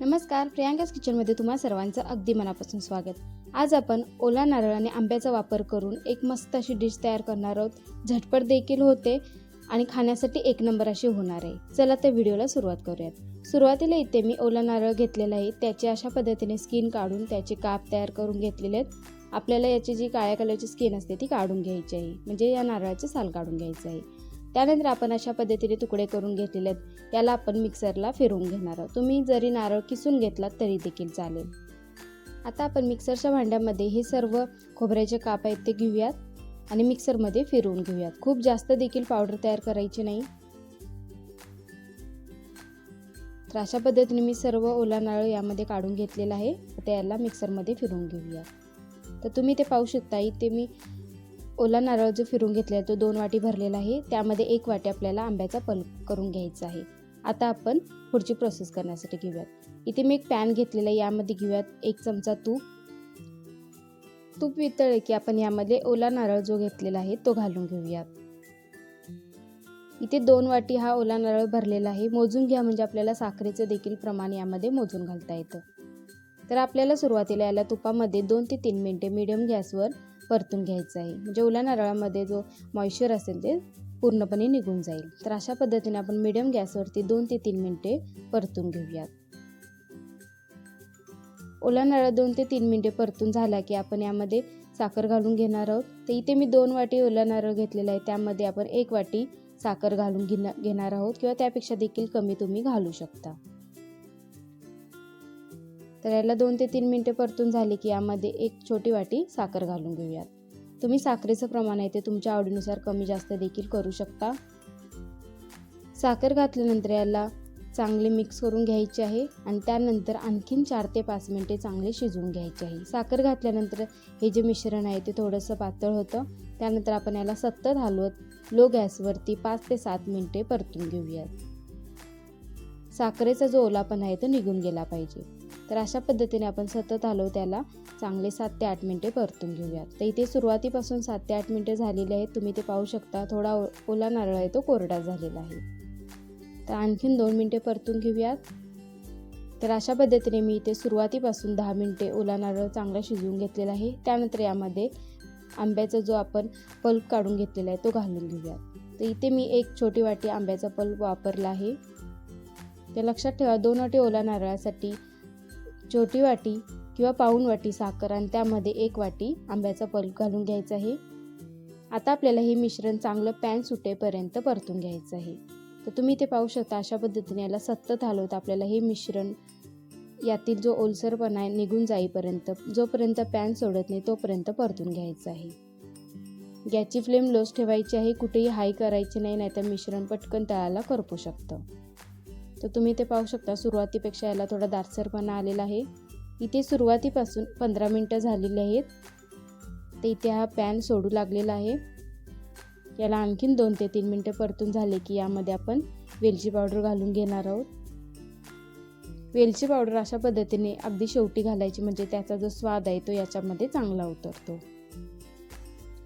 नमस्कार प्रियांकाच किचनमध्ये तुम्हा सर्वांचं अगदी मनापासून स्वागत. आज आपण ओला नारळ आणि आंब्याचा वापर करून एक मस्त अशी डिश तयार करणार आहोत. झटपट देखील होते आणि खाण्यासाठी एक नंबर अशी होणार आहे. चला तर व्हिडिओला सुरुवात करूयात. सुरुवातीला इथे मी ओला नारळ घेतलेला आहे. त्याची अशा पद्धतीने स्किन काढून त्याचे काप तयार करून घेतलेले आहेत. आपल्याला याची जी काळ्या कलरची स्किन असते ती काढून घ्यायची आहे. म्हणजे या नारळाचे साल काढून घ्यायचं आहे. त्यानंतर आपण अशा पद्धतीने तुकडे करून घेतलेले आहेत. याला आपण मिक्सरला फिरवून घेणार आहोत. तुम्ही जरी नारळ किसून घेतलात तरी देखील चालेल. आता आपण मिक्सरच्या भांड्यामध्ये हे सर्व खोबऱ्याचे काप आहेत ते घेऊयात आणि मिक्सरमध्ये फिरवून घेऊयात. खूप जास्त देखील पावडर तयार करायची नाही. तर अशा पद्धतीने मी सर्व ओला नारळ यामध्ये काढून घेतलेला आहे. आता याला मिक्सरमध्ये फिरवून घेऊया तर तुम्ही ते पाहू शकता इथे मी ओला नारळ जो फिरून घेतलेला आहे तो दोन वाटी भरलेला आहे. त्यामध्ये एक वाटी आपल्याला आंब्याचा पल्प करून घ्यायचा आहे. आता आपण पुढची प्रोसेस करण्यासाठी घेऊयात. इथे मी एक पॅन घेतलेला आहे यामध्ये घेऊयात एक चमचा तूप. तूप वितळले की आपण यामध्ये ओला नारळ जो घेतलेला आहे तो घालून घेऊयात. इथे दोन वाटी हा ओला नारळ भरलेला आहे. मोजून घ्या म्हणजे आपल्याला साखरेचं देखील प्रमाण यामध्ये मोजून घालता येतं. तर आपल्याला सुरुवातीला याला तुपामध्ये दोन ते तीन मिनटे मिडियम गॅसवर परतून घ्यायचं आहे. म्हणजे ओल्या नारळामध्ये जो मॉइश्चर असेल ते पूर्णपणे निघून जाईल. तर अशा पद्धतीने आपण मिडियम गॅसवरती दोन ते तीन मिनटे परतून घेऊयात. ओला नारळ दोन ते तीन मिनटे परतून झाला की आपण यामध्ये साखर घालून घेणार आहोत. तर इथे मी दोन वाटी ओला नारळ घेतलेला आहे. त्यामध्ये आपण एक वाटी साखर घालून घेणार आहोत किंवा त्यापेक्षा देखील कमी तुम्ही घालू शकता. तर याला दोन ते तीन मिनटे परतून झाली की यामध्ये एक छोटी वाटी साखर घालून घेऊयात. तुम्ही साखरेचं प्रमाण आहे ते तुमच्या आवडीनुसार कमी जास्त देखील करू शकता. साखर घातल्यानंतर याला चांगले मिक्स करून घ्यायचे आहे आणि त्यानंतर आणखीन चार ते पाच मिनटे चांगले शिजवून घ्यायचे आहे. साखर घातल्यानंतर हे जे मिश्रण आहे ते थोडंसं पातळ होतं. त्यानंतर आपण याला सतत हलवत लो गॅसवरती पाच ते सात मिनटे परतून घेऊयात. साखरेचा जो ओलापण आहे तो निघून गेला पाहिजे. तर अशा पद्धतीने आपण सतत हलवू त्याला चांगले सात ते आठ मिनटे परतून घेऊयात. तर इथे सुरुवातीपासून सात ते आठ मिनटे झालेले आहेत. तुम्ही ते पाहू शकता. थोडा ओला नारळ आहे तो कोरडा झालेला आहे. तर आणखीन दोन मिनटे परतून घेऊयात. तर अशा पद्धतीने मी इथे सुरुवातीपासून दहा मिनटे ओला नारळ चांगला शिजवून घेतलेला आहे. त्यानंतर यामध्ये आंब्याचा जो आपण पल्प काढून घेतलेला आहे तो घालून घेऊयात. तर इथे मी एक छोटी वाटी आंब्याचा पल्प वापरला आहे. ते लक्षात ठेवा दोन वाटी ओला नारळासाठी छोटी वाटी किंवा पाऊण वाटी साखर आणि त्यामध्ये एक वाटी आंब्याचा पल्प घालून घ्यायचा आहे. आता आपल्याला हे मिश्रण चांगलं पॅन सुटेपर्यंत परतून घ्यायचं आहे. तर तुम्ही ते पाहू शकता अशा पद्धतीने याला सतत हलवत आपल्याला हे मिश्रण यातील जो ओलसरपणा आहे निघून जाईपर्यंत जोपर्यंत पॅन सोडत नाही तोपर्यंत परतून घ्यायचं आहे. गॅसची फ्लेम लोस ठेवायची आहे कुठेही हाय करायची नाही नाहीतर मिश्रण पटकन तळाला करपू शकतं. तर तुम्ही ते पाहू शकता सुरुवातीपेक्षा याला थोडा दाटसरपणा आलेला आहे. इथे सुरुवातीपासून पंधरा मिनटं झालेली आहेत. तर इथे हा पॅन सोडू लागलेला आहे. याला आणखीन दोन ते तीन मिनटं परतून झाले की यामध्ये आपण वेलची पावडर घालून घेणार आहोत. वेलची पावडर अशा पद्धतीने अगदी शेवटी घालायची म्हणजे त्याचा जो स्वाद आहे तो याच्यामध्ये चांगला उतरतो.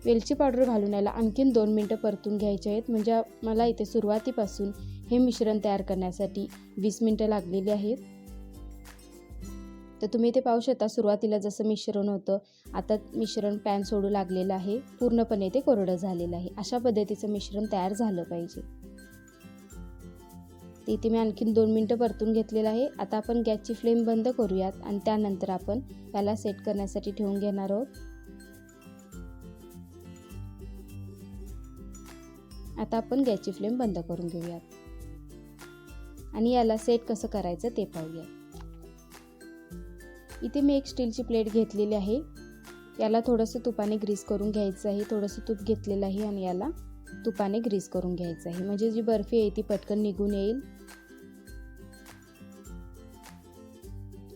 वेलची पावडर घालून याला आणखीन दोन मिनटं परतून घ्यायचे आहेत. म्हणजे मला इथे सुरुवातीपासून हे मिश्रण तयार करण्यासाठी वीस मिनटं लागलेली आहेत. तर तुम्ही इथे पाहू शकता सुरुवातीला जसं मिश्रण होतं आता मिश्रण पॅन सोडू लागलेलं आहे. पूर्णपणे ते कोरडं झालेलं आहे. अशा पद्धतीचं मिश्रण तयार झालं पाहिजे. ते इथे मी आणखीन दोन मिनटं परतून घेतलेलं आहे. आता आपण गॅसची फ्लेम बंद करूयात आणि त्यानंतर आपण त्याला सेट करण्यासाठी ठेवून घेणार आहोत. आता आपण गॅसची फ्लेम बंद करून घेऊयात. आणि याला सेट कसं करायचं ते पाहूया. इथे मी एक स्टीलची प्लेट घेतलेली आहे. याला थोडंसं तुपाने ग्रीस करून घ्यायचं आहे. थोडंसं तूप घेतलेलं आहे आणि याला तुपाने ग्रीस करून घ्यायचं आहे. म्हणजे जी बर्फी आहे ती पटकन निघून येईल.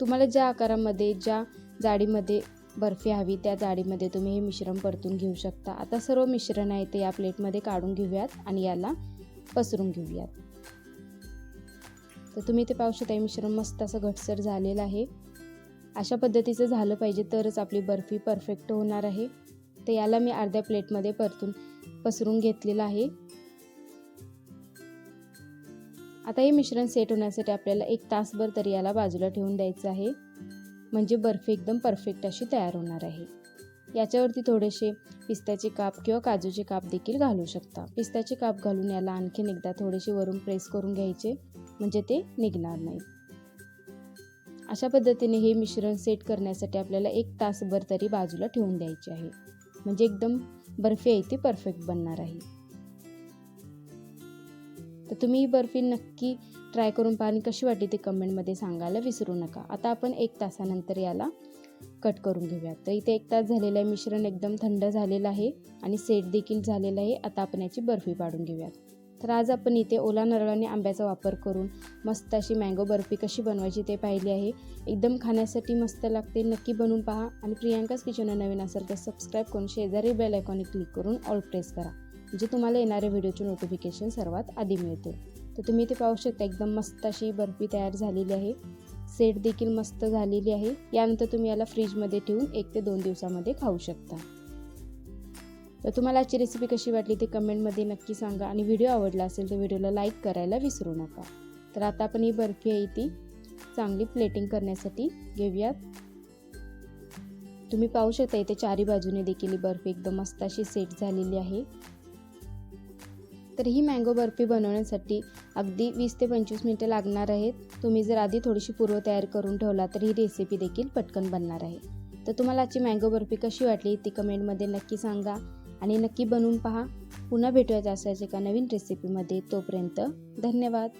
तुम्हाला ज्या आकारामध्ये ज्या जाडीमध्ये बर्फी हवी त्या जाडीमध्ये तुम्ही हे मिश्रण परतून घेऊ शकता. आता सर्व मिश्रण आहे ते या प्लेटमध्ये काढून घेऊयात आणि याला पसरून घेऊयात. तर तुम्ही ते पाहू शकता मिश्रण मस्त असं घटसर झालेलं आहे. अशा पद्धतीचं झालं पाहिजे तरच आपली बर्फी परफेक्ट होणार आहे. तर याला मी अर्ध्या प्लेटमध्ये परतून पसरून घेतलेलं आहे. आता हे मिश्रण सेट होण्यासाठी आपल्याला एक तासभर तरी याला बाजूला ठेवून द्यायचं आहे. म्हणजे बर्फी एकदम परफेक्ट अशी तयार होणार आहे. याच्यावरती थोडेसे पिस्त्याचे काप किंवा काजूचे काप देखील घालू शकता. पिस्त्याचे काप घालून याला आणखीन एकदा थोडेसे वरून प्रेस करून घ्यायचे. म्हणजे ते निघणार नाही. अशा पद्धतीने हे मिश्रण सेट करण्यासाठी आपल्याला एक तासभर तरी बाजूला ठेवून द्यायचे आहे. म्हणजे एकदम बर्फी आहे ती परफेक्ट बनणार आहे. तर तुम्ही ही बर्फी नक्की ट्राय करून पहा आणि कशी वाटली ते कमेंटमध्ये सांगायला विसरू नका. आता आपण एक तासानंतर याला कट करून घेऊयात. तर इथे एक तास झालेलं आहे मिश्रण एकदम थंड झालेलं आहे आणि सेट देखील झालेलं आहे. आता आपण याची बर्फी पाडून घेऊयात. तर आज आपण इथे ओला नारळ आणि आंब्याचा वापर करून मस्त अशी मँगो बर्फी कशी बनवायची ते पाहिली आहे. एकदम खाण्यासाठी मस्त लागते. नक्की बनवून पहा. आणि प्रियांकाच किचन नवीन असेल तर सबस्क्राईब करून शेजारी बेल आयकॉनिक क्लिक करून ऑल प्रेस करा. म्हणजे तुम्हाला येणाऱ्या व्हिडिओचे नोटिफिकेशन सर्वात आधी मिळते. तर तुम्ही ते पाहू शकता एकदम मस्त अशी बर्फी तयार झालेली आहे. सेट देखील मस्त झालेली आहे. यानंतर तुम्ही याला फ्रीजमध्ये ठेवून एक ते दोन दिवसामध्ये खाऊ शकता. तर तुम्हाला आजची रेसिपी कशी वाटली ते कमेंटमध्ये नक्की सांगा. आणि व्हिडिओ आवडला असेल तर व्हिडिओला लाईक करायला विसरू नका. तर आता आपण ही बर्फी आहे ती चांगली प्लेटिंग करण्यासाठी घेऊयात. तुम्ही पाहू शकता इथे चारी बाजूने देखील ही बर्फी एकदम मस्त अशी सेट झालेली आहे. तर ही मँगो बर्फी बनवण्यासाठी अगदी वीस ते पंचवीस मिनटं लागणार आहेत. तुम्ही जर आधी थोडीशी पूर्व तयार करून ठेवला तर ही रेसिपी देखील पटकन बनणार आहे. तर तुम्हाला आजची मँगो बर्फी कशी वाटली ती कमेंटमध्ये नक्की सांगा. आणि नक्की बनवून पहा. पुन्हा भेटूयात असायचे एका नवीन रेसिपीमध्ये तोपर्यंत धन्यवाद.